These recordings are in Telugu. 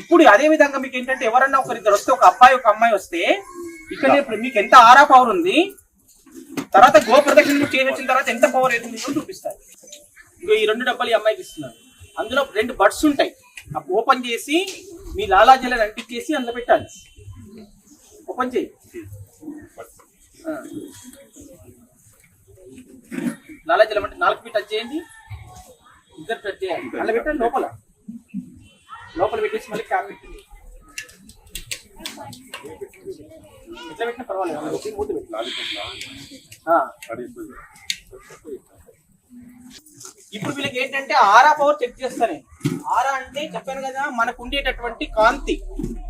ఇప్పుడు అదే విధంగా మీకు ఏంటంటే ఎవరన్నా ఒకరిద్దరు వస్తే ఒక అబ్బాయి ఒక అమ్మాయి వస్తే ఇక్కడ ఇప్పుడు మీకు ఎంత ఆరా పవర్ ఉంది తర్వాత గో ప్రదక్షిణ మీరు చేసి వచ్చిన తర్వాత ఎంత పవర్ అవుతుంది కూడా చూపిస్తారు. ఇగో ఈ రెండు డబ్బాలు ఈ అమ్మాయికి ఇస్తున్నారు. అందులో రెండు బడ్స్ ఉంటాయి. అవి ఓపెన్ చేసి మీ లాలాజీలను అంటించేసి అందులో పెట్టాలి. ఓపెన్ చేయి. లాలాజలం అంటే నాలుగు ఫీట్ టచ్ చేయండి. ఇద్దరు టచ్ చేయాలి. అలా పెట్టండి లోపల. లోపల పెట్టేసి మళ్ళీ క్యాప్ పెట్టండి. ఎట్లా పెట్టినా పర్వాలేదు. మూత. ఇప్పుడు వీళ్ళకి ఏంటంటే ఆరా పవర్ చెక్ చేస్తానే. ఆరా అంటే చెప్పాను కదా మనకు ఉండేటటువంటి కాంతి.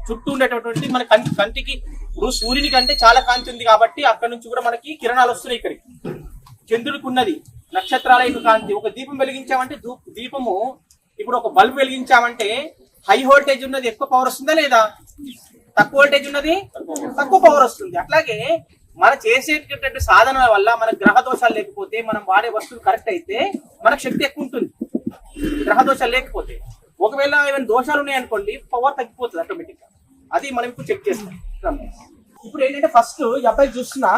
చుట్టూ ఉండేటటువంటి మన కంటి కంటికి ఇప్పుడు సూర్యుని కంటే చాలా కాంతి ఉంది కాబట్టి అక్కడ నుంచి కూడా మనకి కిరణాలు వస్తున్నాయి ఇక్కడికి. చంద్రుడికి ఉన్నది నక్షత్రాల యొక్క కాంతి. ఒక దీపం వెలిగించామంటే దీపము ఇప్పుడు ఒక బల్బ్ వెలిగించామంటే హై వోల్టేజ్ ఉన్నది ఎక్కువ పవర్ వస్తుందా లేదా? తక్కువ వోల్టేజ్ ఉన్నది తక్కువ పవర్ వస్తుంది. అట్లాగే మనం చేసేటటువంటి సాధనాల వల్ల మన గ్రహ దోషాలు లేకపోతే మనం వాడే వస్తువులు కరెక్ట్ అయితే మనకు శక్తి ఎక్కువ ఉంటుంది. గ్రహ దోషాలు లేకపోతే. ఒకవేళ ఏమైనా దోషాలు ఉన్నాయనుకోండి పవర్ తగ్గిపోతుంది ఆటోమేటిక్గా. అది మనం ఇప్పుడు చెక్ చేస్తాం. ఇప్పుడు ఏంటంటే ఫస్ట్ ఈ అబ్బాయి చూస్తున్నా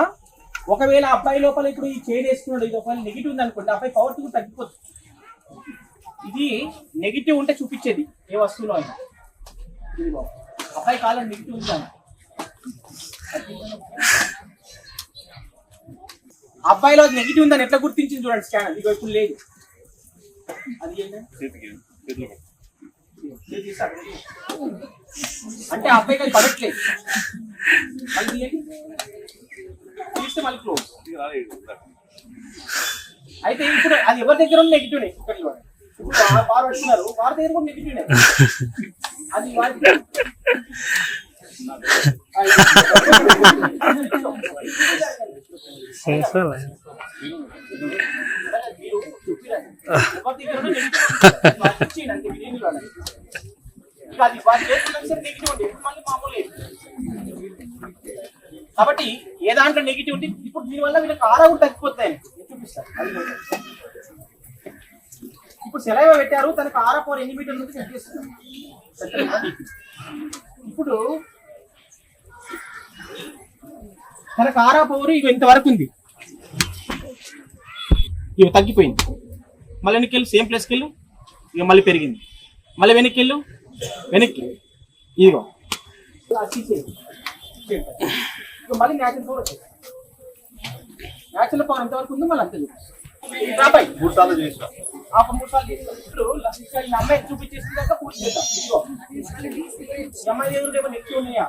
ఒకవేళ అబ్బాయి లోపల ఇప్పుడు ఈ చైన్ వేసుకున్నాడు ఇది ఒకవేళ నెగిటివ్ ఉంది అనుకోండి అబ్బాయి పవర్ కూడా తగ్గిపోతుంది. ఇది నెగిటివ్ ఉంటే చూపించేది. ఏ వస్తువులో అయినా. అబ్బాయి కాలం నెగిటివ్ ఉంది? అబ్బాయిలో అబ్బాయిలో నెగిటివ్ ఉందని ఎట్లా గుర్తించింది చూడండి స్కానర్ ఇదిగో ఇప్పుడు లేదు. అది అంటే అబ్బాయి కానీ అది పడట్లేదు. మళ్ళీ తీస్తే మళ్ళీ క్లోజ్ అయితే ఇప్పుడు అది ఎవరి దగ్గర ఉన్న నెగిటివ్ ఇక్కడ చూడండి. నెగిటివ్ ఉంటే ఇప్పుడు మళ్ళీ మామూలు లేదు. కాబట్టి ఏ దాంట్లో నెగిటివ్ ఇప్పుడు దీనివల్ల వీళ్ళకి ఆరా కూడా తగ్గిపోతాయి చూపిస్తారు ఇప్పుడు సెలవు పెట్టారు తనకు ఆరా పవర్ ఎన్ని మీటర్లు ఉంది చెక్ చేస్తున్నారు? ఇప్పుడు తనకు ఆరా పవర్ ఇక ఇంతవరకు ఉంది. ఇక తగ్గిపోయింది. మళ్ళీ వెనక్కి వెళ్ళు సేమ్ ప్లేస్కి వెళ్ళు ఇక మళ్ళీ పెరిగింది. మళ్ళీ వెనక్కి వెళ్ళు వెనక్కి. ఇదిగో. మళ్ళీ న్యాచురల్ పవర్ వచ్చేది. న్యాచురల్ పవర్ ఎంతవరకు ఉందో మళ్ళీ అంతే. ఆ ఒక ఇప్పుడు ఇక్కడ ఈ అమ్మాయి చూపించేసిందాక పూర్తి చేద్దాం. అమ్మాయి ఎదురు ఏమైనా ఎక్కువ ఉన్నాయా?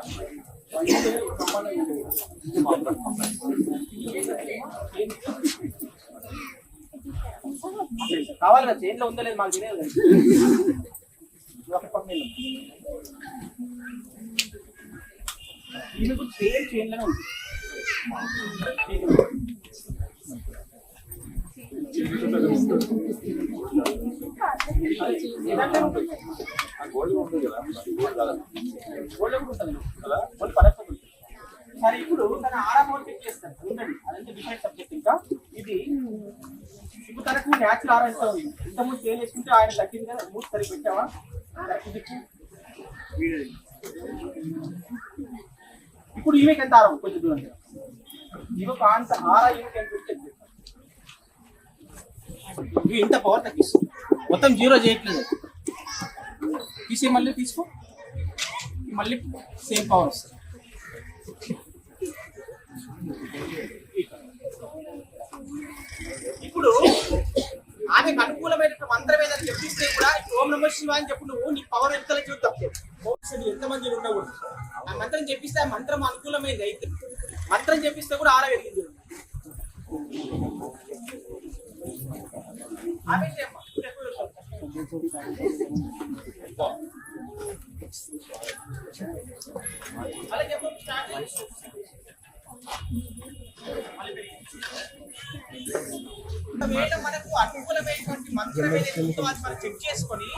కావాలి కదా చైన్లో ఉందో లేదు మాకు తెలియదు ఇది ఒక సేమ్ ఉంది. సరే ఇప్పుడు తన ఆరా చెక్ చేస్తాను. ఉండండి అదంతా డిఫరెంట్ సబ్జెక్ట్ ఇంకా. ఇది ఇప్పుడు తనకు న్యాచురల్ ఆరా ఎంత ఉంది ముందు చేంజ్ చేసుకుంటే ఆయన తగ్గింది కదా మూడు సరి పెట్టావా? ఇప్పుడు ఈమెకి ఎంత ఆరా? కొంచెం దూరం ఇవి కాంత ఆరా ఈమెకి ఎంత ఉంటే ఇంత పవర్ తగ్గిస్తుంది మొత్తం జీరో చేయట్లేదు. తీసి మళ్ళీ తీసుకో. మళ్ళీ సేమ్ పవర్ వస్తుంది. ఇప్పుడు ఆమెకు అనుకూలమైన మంత్రం ఏదని చెప్పిస్తే కూడా ఓం నమ శివ అని చెప్పు నువ్వు నీ పవర్ ఎంతలో చూద్దాం. ఎంత మంది ఉండకూడదు ఆ మంత్రం చెప్పిస్తే ఆ మంత్రం అనుకూలమైంది అయితే. మంత్రం చెప్పిస్తే కూడా ఆరవెళ్ళింది వెళ్ళింది ఆమె చేయమ్మా. మళ్ళీ చెప్పు స్టార్ట్ చేయి. ఒకవేళ మనకు అనుకూలమైనటువంటి మంత్రం ఏదైతే అది మనం చెక్ చేసుకొని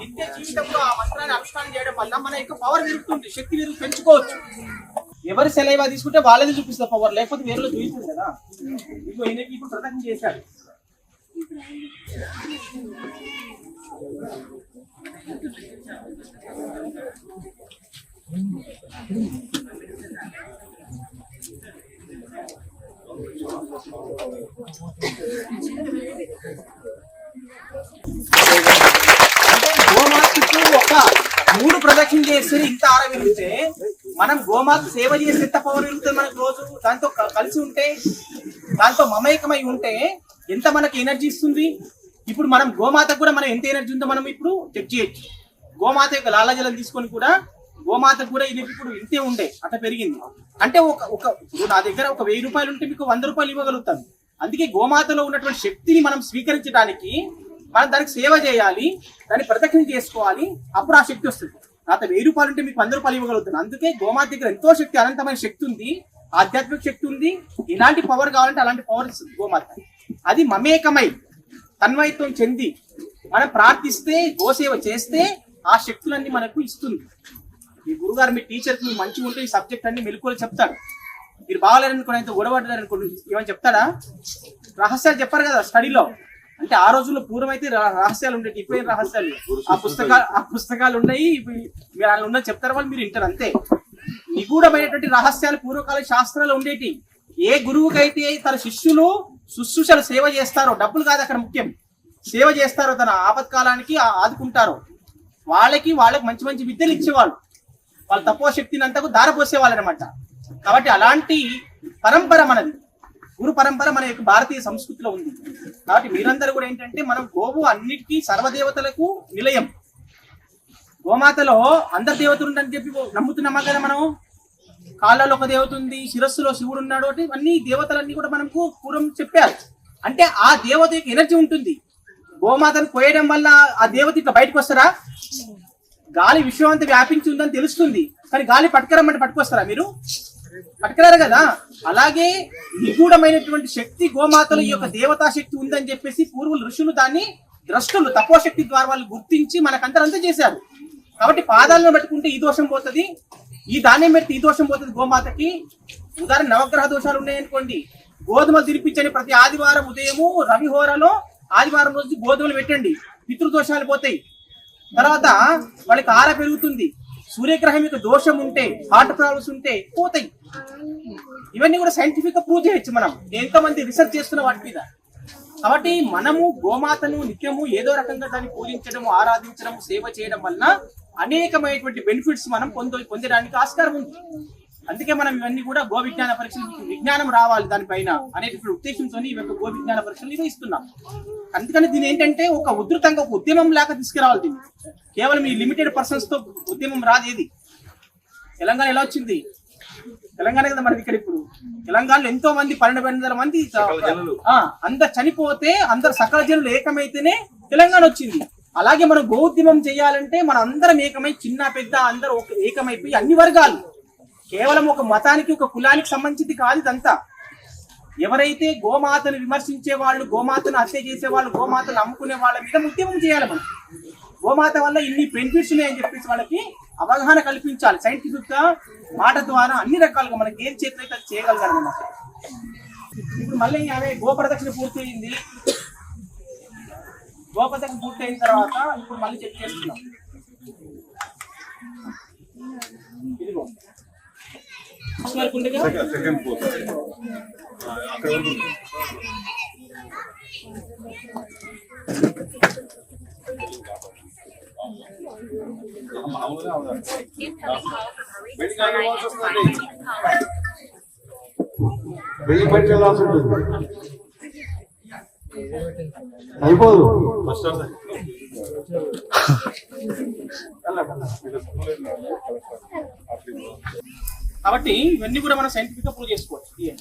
నిత్య జీవితంలో ఆ మంత్రాన్ని అనుష్ఠానం చేయడం వల్ల మన యొక్క పవర్ పెరుగుతుంది శక్తి మీరు పెంచుకోవచ్చు ఎవరి సెలైవా తీసుకుంటే వాళ్ళది చూపిస్తారు పవర్ లేకపోతే వేరేలో చూపిస్తుంది కదా. ఇప్పుడు ఈయనకి ఇప్పుడు ప్రదర్శన చేశారు. మూడు ప్రదక్షిణ చేస్తే ఇంత ఆర మనం గోమాత సేవ చేస్తే ఎంత పవర్ మనకు రోజు? దాంతో కలిసి ఉంటే దాంతో మమేకమై ఉంటే ఎంత మనకి ఎనర్జీ ఇస్తుంది? ఇప్పుడు మనం గోమాతకు కూడా మనం ఎంత ఎనర్జీ ఉందో మనం ఇప్పుడు చెక్ చేయొచ్చు. గోమాత యొక్క లాలాజలం తీసుకొని కూడా గోమాతకు కూడా ఇది ఇప్పుడు ఇంతే ఉండే అట్లా పెరిగింది. అంటే ఒక ఒక నా దగ్గర ఒక వెయ్యి రూపాయలు ఉంటే మీకు వంద రూపాయలు ఇవ్వగలుగుతాను. అందుకే గోమాతలో ఉన్నటువంటి శక్తిని మనం స్వీకరించడానికి మనం దానికి సేవ చేయాలి దాన్ని ప్రదక్షిణ చేసుకోవాలి అప్పుడు ఆ శక్తి వస్తుంది. నాతో వెయ్యి రూపాయలు ఉంటే మీకు వంద రూపాయలు ఇవ్వగలుగుతాను. అందుకే గోమాత దగ్గర ఎంతో శక్తి అనంతమైన శక్తి ఉంది. ఆధ్యాత్మిక శక్తి ఉంది. ఇలాంటి పవర్ కావాలంటే అలాంటి పవర్ ఇస్తుంది గోమాత. అది మమేకమై తన్వయత్వం చెంది మనం ప్రార్థిస్తే గోసేవ చేస్తే ఆ శక్తులన్నీ మనకు ఇస్తుంది. మీ గురుగారు మీ టీచర్స్ మీరు మంచిగా ఉంటే ఈ సబ్జెక్ట్ అన్ని మెలుకోలు చెప్తారు. మీరు బాగాలేరనుకోండి అయితే గొడవడ్డారనుకోండి ఏమని చెప్తాడా? రహస్యాలు చెప్పారు కదా స్టడీలో అంటే ఆ రోజుల్లో పూర్వమైతే అయితే రహస్యాలు ఉండేవి ఇప్పుడు రహస్యాలు? ఆ పుస్తకాలు ఆ పుస్తకాలు ఉన్నాయి ఇప్పుడు మీరు అలా ఉన్న చెప్తారు వాళ్ళు మీరు వింటారు అంతే. నిగూఢమైనటువంటి రహస్యాలు పూర్వకాల శాస్త్రాలు ఉండేటి. ఏ గురువుకైతే తన శిష్యులు శుశ్రూషలు సేవ చేస్తారో డబ్బులు కాదు అక్కడ ముఖ్యం. సేవ చేస్తారో తన ఆపత్కాలానికి ఆదుకుంటారో వాళ్ళకి వాళ్ళకి మంచి మంచి విద్యలు ఇచ్చేవాళ్ళు. వాళ్ళ తపోశక్తిని అంతకు దారపోసేవాళ్ళు అనమాట కాబట్టి అలాంటి పరంపర మనది. గురు పరంపర మన యొక్క భారతీయ సంస్కృతిలో ఉంది. కాబట్టి మీరందరూ కూడా ఏంటంటే మనం గోవు అన్నిటికీ సర్వదేవతలకు నిలయం. గోమాతలో అందరు దేవతలు ఉందని చెప్పి నమ్ముతున్నామా కదా మనం కాళ్ళలో ఒక దేవత ఉంది శిరస్సులో శివుడు ఉన్నాడు అంటే అన్ని దేవతలన్నీ కూడా మనకు పూర్వం చెప్పారు. అంటే ఆ దేవత యొక్క ఎనర్జీ ఉంటుంది. గోమాతను కోయడం వల్ల ఆ దేవత ఇట్లా బయటకు వస్తారా? గాలి విశ్వం అంతా వ్యాపించి ఉందని తెలుస్తుంది. కానీ గాలి పట్టుకరమ్మంటే పట్టుకొస్తారా మీరు? పట్టుకురారు కదా. అలాగే నిగూఢమైనటువంటి శక్తి గోమాతల ఈ యొక్క దేవతా శక్తి ఉందని చెప్పేసి పూర్వులు ఋషులు దాన్ని ద్రష్టులు శక్తి ద్వారా వాళ్ళు గుర్తించి మనకందరంతా చేశారు. కాబట్టి పాదాలను పెట్టుకుంటే ఈ దోషం పోతుంది. ఈ ధాన్యం పెడితే ఈ దోషం పోతుంది గోమాతకి. ఉదాహరణ నవగ్రహ దోషాలు ఉన్నాయనుకోండి. గోధుమలు తినిపించండి ప్రతి ఆదివారం ఉదయము రవిహోరలో ఆదివారం రోజు గోధుమలు పెట్టండి. పితృదోషాలు పోతాయి. తర్వాత వాళ్ళకి ఆర పెరుగుతుంది. సూర్యగ్రహం యొక్క దోషం ఉంటే హార్ట్ ప్రాబ్లమ్స్ ఉంటే పోతాయి. ఇవన్నీ కూడా సైంటిఫిక్గా ప్రూవ్ చేయొచ్చు మనం. ఎంతో మంది రీసెర్చ్ చేస్తున్న వాటి మీద. కాబట్టి మనము గోమాతను నిత్యము ఏదో రకంగా దాన్ని పూజించడము ఆరాధించడం సేవ చేయడం వలన అనేకమైనటువంటి బెనిఫిట్స్ మనం పొంద పొందడానికి ఆస్కారం ఉంది. అందుకే మనం ఇవన్నీ కూడా గో విజ్ఞాన పరీక్షలు విజ్ఞానం రావాలి దానిపైన అనేటువంటి ఉద్దేశంతో ఈ యొక్క గో విజ్ఞాన పరీక్షలు నిర్వహిస్తున్నాం. అందుకని దీని ఏంటంటే ఒక ఉధృతంగా ఒక ఉద్యమం లాగా తీసుకురావాలి దీన్ని. కేవలం ఈ లిమిటెడ్ పర్సన్స్తో ఉద్యమం రాదు ఏది. తెలంగాణ ఎలా వచ్చింది? తెలంగాణ కదా మనకి ఇక్కడ ఇప్పుడు. తెలంగాణలో ఎంతో మంది పన్నెండు వందల మంది అందరు చనిపోతే అందరు సకల జనులు ఏకమైతేనే తెలంగాణ వచ్చింది. అలాగే మనం గోద్యమం చేయాలంటే మన అందరం ఏకమై చిన్న పెద్ద అందరూ ఒక ఏకమైపోయి అన్ని వర్గాలు. కేవలం ఒక మతానికి ఒక కులానికి సంబంధించింది కాదు ఇదంతా. ఎవరైతే గోమాతను విమర్శించే వాళ్ళు గోమాతను హత్య చేసే వాళ్ళు గోమాతను అమ్ముకునే వాళ్ళ మీద ఉద్యమం చేయాలి మనం. గోమాత వల్ల ఇన్ని బెనిఫిట్స్ ఉన్నాయని చెప్పేసి వాళ్ళకి అవగాహన కల్పించాలి. సైంటిఫిక్గా మాట ద్వారా అన్ని రకాలుగా మనకి ఏం చేతులైతే అది చేయగలగాలి అన్నమాట. ఇప్పుడు మళ్ళీ అదే గోప్రదక్షిణ పూర్తయింది. గోప్రదక్షిణ పూర్తయిన తర్వాత ఇప్పుడు మళ్ళీ చెక్ చేస్తున్నాం. ఇదిగో. వరకు ఉండగా సెకండ్ సెకండ్ పోతా అక్కడ అయిపోదు. కాబట్టి ఇవన్నీ కూడా మనం సైంటిఫిక్గా ప్రూవ్ చేసుకోవచ్చు.